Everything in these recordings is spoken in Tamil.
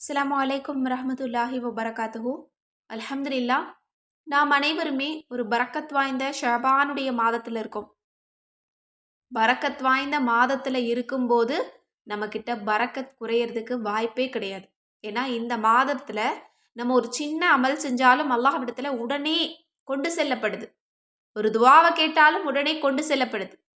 அஸ்லாம் வலைக்கம் ரஹமத்துல்லாஹி வபரகாத்துஹூ. அலமதுல்லா நாம் அனைவருமே ஒரு பரக்கத் வாய்ந்த ஷபானுடைய மாதத்தில் இருக்கோம். பரக்கத் வாய்ந்த மாதத்தில் இருக்கும்போது நம்மக்கிட்ட பரக்கத் குறையிறதுக்கு வாய்ப்பே கிடையாது. ஏன்னா இந்த மாதத்தில் நம்ம ஒரு சின்ன அமல் செஞ்சாலும் அல்லாஹ்விடத்தில் உடனே கொண்டு செல்லப்படுது. ஒரு துவாவை கேட்டாலும் உடனே கொண்டு செல்லப்படுது.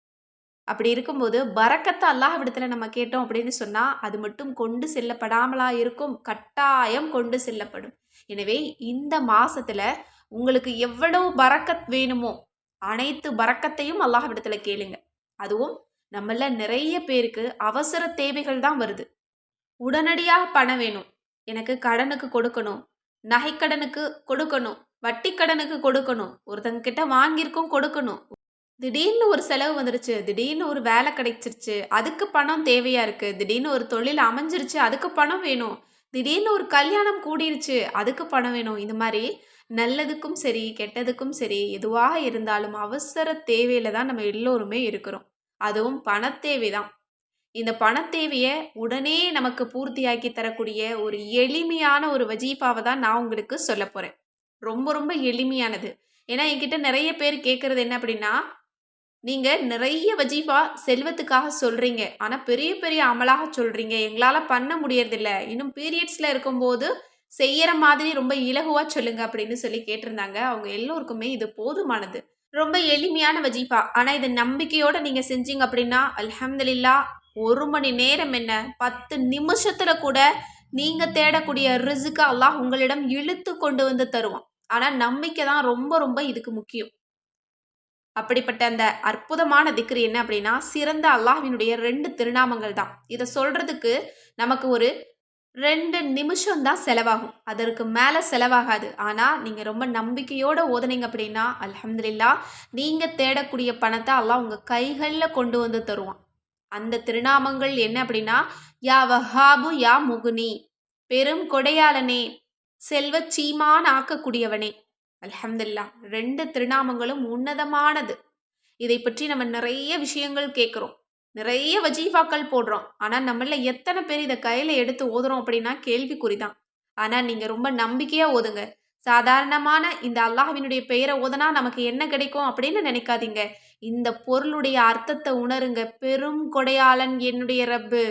அப்படி இருக்கும்போது பறக்கத்தை அல்லாஹ்விடத்தில் நம்ம கேட்டோம் அப்படின்னு சொன்னால் அது மட்டும் கொண்டு செல்லப்படாமலா இருக்கும் கட்டாயம் கொண்டு செல்லப்படும். எனவே இந்த மாசத்துல உங்களுக்கு எவ்வளவு பரக்கத் வேணுமோ அனைத்து பறக்கத்தையும் அல்லாஹ்விடத்தில் கேளுங்க. அதுவும் நம்மள நிறைய பேருக்கு அவசர தேவைகள் தான் வருது. உடனடியாக பணம் வேணும். எனக்கு கடனுக்கு கொடுக்கணும். நகைக்கடனுக்கு கொடுக்கணும். வட்டி கடனுக்கு கொடுக்கணும். ஒருத்தங்க கிட்ட வாங்கியிருக்கோம் கொடுக்கணும். திடீர்னு ஒரு செலவு வந்துருச்சு திடீர்னு ஒரு வேலை கிடைச்சிருச்சு அதுக்கு பணம் தேவையா இருக்கு திடீர்னு ஒரு தொழில் அமைஞ்சிருச்சு அதுக்கு பணம் வேணும் திடீர்னு ஒரு கல்யாணம் கூடிருச்சு அதுக்கு பணம் வேணும் இந்த மாதிரி நல்லதுக்கும் சரி கெட்டதுக்கும் சரி எதுவாக இருந்தாலும் அவசர தேவையில தான் நம்ம எல்லோருமே இருக்கிறோம். அதுவும் பணத்தேவை தான் இந்த பணத்தேவையை உடனே நமக்கு பூர்த்தியாக்கி தரக்கூடிய ஒரு எளிமையான ஒரு வஜீஃபாவை தான் நான் உங்களுக்கு சொல்ல போகிறேன் ரொம்ப ரொம்ப எளிமையானது. ஏன்னா என்கிட்ட நிறைய பேர் கேட்குறது என்ன அப்படின்னா நீங்கள் நிறைய வஜீஃபா செல்வத்துக்காக சொல்கிறீங்க ஆனால் பெரிய பெரிய அமலாக சொல்கிறீங்க எங்களால் பண்ண முடியறதில்ல. இன்னும் பீரியட்ஸில் இருக்கும்போது செய்யற மாதிரி ரொம்ப இலகுவாக சொல்லுங்க அப்படின்னு சொல்லி கேட்டிருந்தாங்க. அவங்க எல்லோருக்குமே இது போதுமானது. ரொம்ப எளிமையான வஜீஃபா ஆனால் இதை நம்பிக்கையோடு நீங்கள் செஞ்சீங்க அப்படின்னா அலமதுல்லா ஒரு மணி நேரம் என்ன பத்து நிமிஷத்துல கூட நீங்க தேடக்கூடிய ரிசுக்கு அல்லாஹ் உங்களிடம் இழுத்து கொண்டு வந்து தருவான். ஆனா நம்பிக்கை தான் ரொம்ப ரொம்ப இதுக்கு முக்கியம். அப்படிப்பட்ட அந்த அற்புதமான திக்ரு என்ன அப்படின்னா சிறந்த அல்லாஹ்வினுடைய ரெண்டு திருநாமங்கள் தான். இதை சொல்றதுக்கு நமக்கு ஒரு ரெண்டு நிமிஷம் தான் செலவாகும். அதற்கு மேலே செலவாகாது. ஆனால் நீங்கள் ரொம்ப நம்பிக்கையோடு ஓதுனீங்க அப்படின்னா அலமதுல்லா நீங்கள் தேடக்கூடிய பணத்தை அல்லாஹ் உங்கள் கைகளில் கொண்டு வந்து தருவான். அந்த திருநாமங்கள் என்ன அப்படின்னா யா வஹாபு யா முகுனி பெரும் கொடையாளனே செல்வ சீமான் ஆக்கக்கூடியவனே. அல்ஹம்துல்லா ரெண்டு திருநாமங்களும் உன்னதமானது. இதை பற்றி நம்ம நிறைய விஷயங்கள் கேட்குறோம். நிறைய வஜீஃபாக்கள் போடுறோம். ஆனால் நம்மள எத்தனை பேர் இதை கையில் எடுத்து ஓதுறோம் அப்படின்னா கேள்விக்குறி தான் ஆனால் நீங்கள் ரொம்ப நம்பிக்கையாக ஓதுங்க. சாதாரணமான இந்த அல்லாஹ்வினுடைய பெயரை ஓதனா நமக்கு என்ன கிடைக்கும் அப்படின்னு நினைக்காதீங்க. இந்த பொருளுடைய அர்த்தத்தை உணருங்க. பெரும் கொடையாளன் என்னுடைய ரப்பு.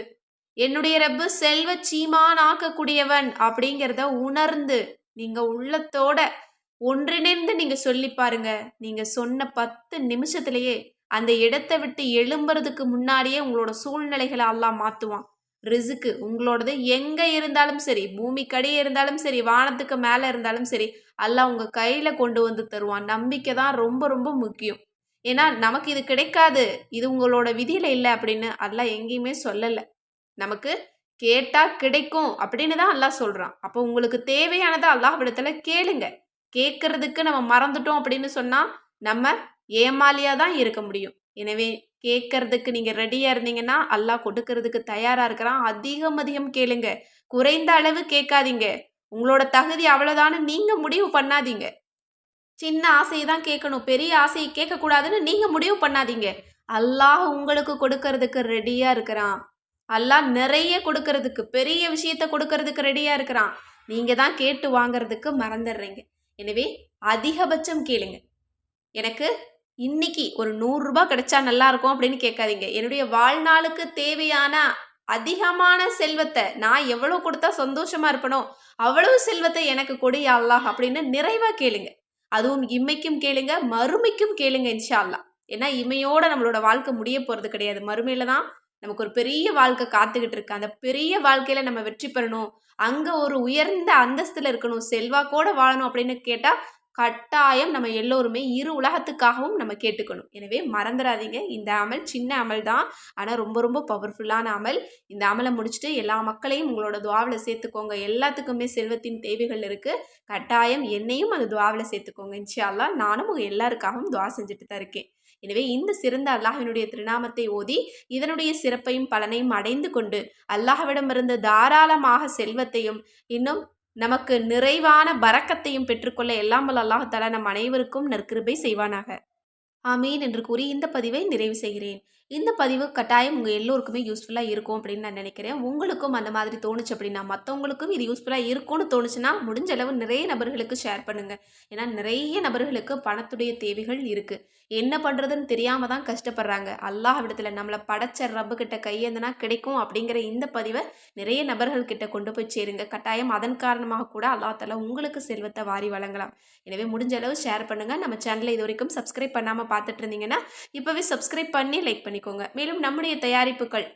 என்னுடைய ரப்பு செல்வ சீமான் ஆக்கக்கூடியவன் அப்படிங்கிறத உணர்ந்து நீங்கள் உள்ளத்தோட ஒன்றிணைந்து நீங்க சொல்லி பாருங்க. நீங்க சொன்ன பத்து நிமிஷத்திலேயே அந்த இடத்தை விட்டு எழும்புறதுக்கு முன்னாடியே உங்களோட சூழ்நிலைகளை எல்லாம் மாத்துவான். ரிசுக்கு உங்களோடது எங்க இருந்தாலும் சரி பூமிக்கடியே இருந்தாலும் சரி வானத்துக்கு மேல இருந்தாலும் சரி எல்லாம் உங்க கையில கொண்டு வந்து தருவான். நம்பிக்கை தான் ரொம்ப ரொம்ப முக்கியம். ஏன்னா நமக்கு இது கிடைக்காது. இது உங்களோட விதியில இல்லை அப்படின்னு அதெல்லாம் எங்கேயுமே சொல்லலை. நமக்கு கேட்டா கிடைக்கும் அப்படின்னு தான் அல்லாஹ் சொல்றான். அப்போ உங்களுக்கு தேவையானதை அல்லாஹ் விடத்துல கேளுங்க. கேட்கறதுக்கு நம்ம மறந்துட்டோம் அப்படின்னு சொன்னா நம்ம ஏமாலியா தான் இருக்க முடியும். எனவே கேட்கறதுக்கு நீங்க ரெடியா இருந்தீங்கன்னா அல்லாஹ் கொடுக்கறதுக்கு தயாரா இருக்கிறான். அதிகம் அதிகம் கேளுங்க. குறைந்த அளவு கேட்காதீங்க. உங்களோட தகுதி அவ்வளவுதான்னு நீங்க முடிவு பண்ணாதீங்க. சின்ன ஆசையை தான் கேட்கணும். பெரிய ஆசையை கேட்கக்கூடாதுன்னு நீங்க முடிவு பண்ணாதீங்க. அல்லாஹ் உங்களுக்கு கொடுக்கறதுக்கு ரெடியா இருக்கிறான். அல்லாஹ் நிறைய கொடுக்கறதுக்கு பெரிய விஷயத்த கொடுக்கறதுக்கு ரெடியா இருக்கிறான். நீங்க தான் கேட்டு வாங்குறதுக்கு மறந்துடுறீங்க. எனவே அதிகபட்சம் கேளுங்க. எனக்கு இன்னைக்கு ஒரு நூறுரூபா கிடைச்சா நல்லா இருக்கும் அப்படின்னு கேட்காதீங்க. என்னுடைய வாழ்நாளுக்கு தேவையான அதிகமான செல்வத்தை நான் எவ்வளோ கொடுத்தா சந்தோஷமா இருப்பனோ அவ்வளவு செல்வத்தை எனக்கு கொடு அல்லாஹ் அப்படின்னு நிறைவா கேளுங்க. அதுவும் இம்மைக்கும் கேளுங்க மறுமைக்கும் கேளுங்க இன்ஷா அல்லாஹ். ஏன்னா இமையோட நம்மளோட வாழ்க்கை முடிய போகிறது கிடையாது. மறுமையில தான் நமக்கு ஒரு பெரிய வாழ்க்கை காத்துக்கிட்டு இருக்கு. அந்த பெரிய வாழ்க்கையில நம்ம வெற்றி பெறணும். அங்க ஒரு உயர்ந்த அந்தஸ்துல இருக்கணும். செல்வாக்கோட வாழணும் அப்படின்னு கேட்டா கட்டாயம் நம்ம எல்லோருமே இரு உலகத்துக்காகவும் நம்ம கேட்டுக்கணும். எனவே மறந்துடாதீங்க இந்த அமல் சின்ன அமல் தான். ஆனால் ரொம்ப ரொம்ப பவர்ஃபுல்லான அமல். இந்த அமலை முடிச்சுட்டு எல்லா மக்களையும் உங்களோட துவாவில் சேர்த்துக்கோங்க. எல்லாத்துக்குமே செல்வத்தின் தேவைகள் இருக்குது கட்டாயம் என்னையும் அந்த துவாவில் சேர்த்துக்கோங்க. இன்ஷா நானும் உங்கள் எல்லாருக்காகவும் துவா செஞ்சுட்டு தான் இருக்கேன். எனவே இந்த சிறந்த அல்லாஹினுடைய திருநாமத்தை ஓதி இதனுடைய சிறப்பையும் பலனையும் அடைந்து கொண்டு அல்லாஹ்விடமிருந்து தாராளமாக செல்வத்தையும் இன்னும் நமக்கு நிறைவான பரக்கத்தையும் பெற்றுக்கொள்ள எல்லாம் வல்ல அல்லாஹால நம் அனைவருக்கும் நற்கிருபை செய்வானாக. ஆமீன் என்று கூறி இந்த பதிவை நிறைவு செய்கிறேன். இந்த பதிவு கட்டாயம் உங்கள் எல்லோருக்குமே யூஸ்ஃபுல்லாக இருக்கும் அப்படின்னு நான் நினைக்கிறேன். உங்களுக்கும் அந்த மாதிரி தோணுச்சு அப்படின்னா மற்றவங்களுக்கும் இது யூஸ்ஃபுல்லாக இருக்கும்னு தோணுச்சுன்னா முடிஞ்ச அளவு நிறைய நபர்களுக்கு ஷேர் பண்ணுங்கள் ஏன்னா நிறைய நபர்களுக்கு பணத்துடைய தேவைகள் இருக்குது என்ன பண்ணுறதுன்னு தெரியாமல் தான் கஷ்டப்படுறாங்க. அல்லாஹ் விடத்தில் நம்மளை படைச்ச ரப்பு கிட்ட கையேந்தனா கிடைக்கும் அப்படிங்கிற இந்த பதிவை நிறைய நபர்கள் கிட்ட கொண்டு போய் சேருங்க. கட்டாயம் அதன் காரணமாக கூட அல்லா தலா உங்களுக்கு செல்வத்தை வாரி வழங்கலாம். எனவே முடிஞ்ச அளவு ஷேர் பண்ணுங்கள் நம்ம சேனலை இது வரைக்கும் சப்ஸ்கிரைப் பண்ணாமல் பார்த்துட்டு இருந்தீங்கன்னா இப்போவே சப்ஸ்கிரைப் பண்ணி லைக் பண்ணிக்கோங்க. மேலும் நம்முடைய தயாரிப்புகள்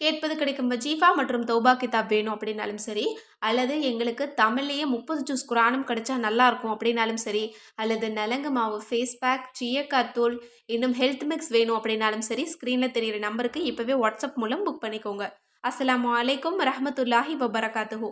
கேட்பது கிடைக்கும் ஜீஃபா மற்றும் தௌபா கிதாப் வேணும் அப்படின்னாலும் சரி அல்லது எங்களுக்கு தமிழ்லேயே முப்பது ஜூஸ் குரானும் கிடைச்சா நல்லாயிருக்கும் அப்படின்னாலும் சரி அல்லது நலங்கு மாவு ஃபேஸ் பேக் சீயக்காய் தூள் இன்னும் ஹெல்த் மிக்ஸ் வேணும் அப்படின்னாலும் சரி ஸ்க்ரீனில் தெரிகிற நம்பருக்கு இப்போவே வாட்ஸ்அப் மூலம் புக் பண்ணிக்கோங்க. அஸ்லாம் அலைக்கும் ரஹமத்துல்லாஹி வபரகாத்துஹூ.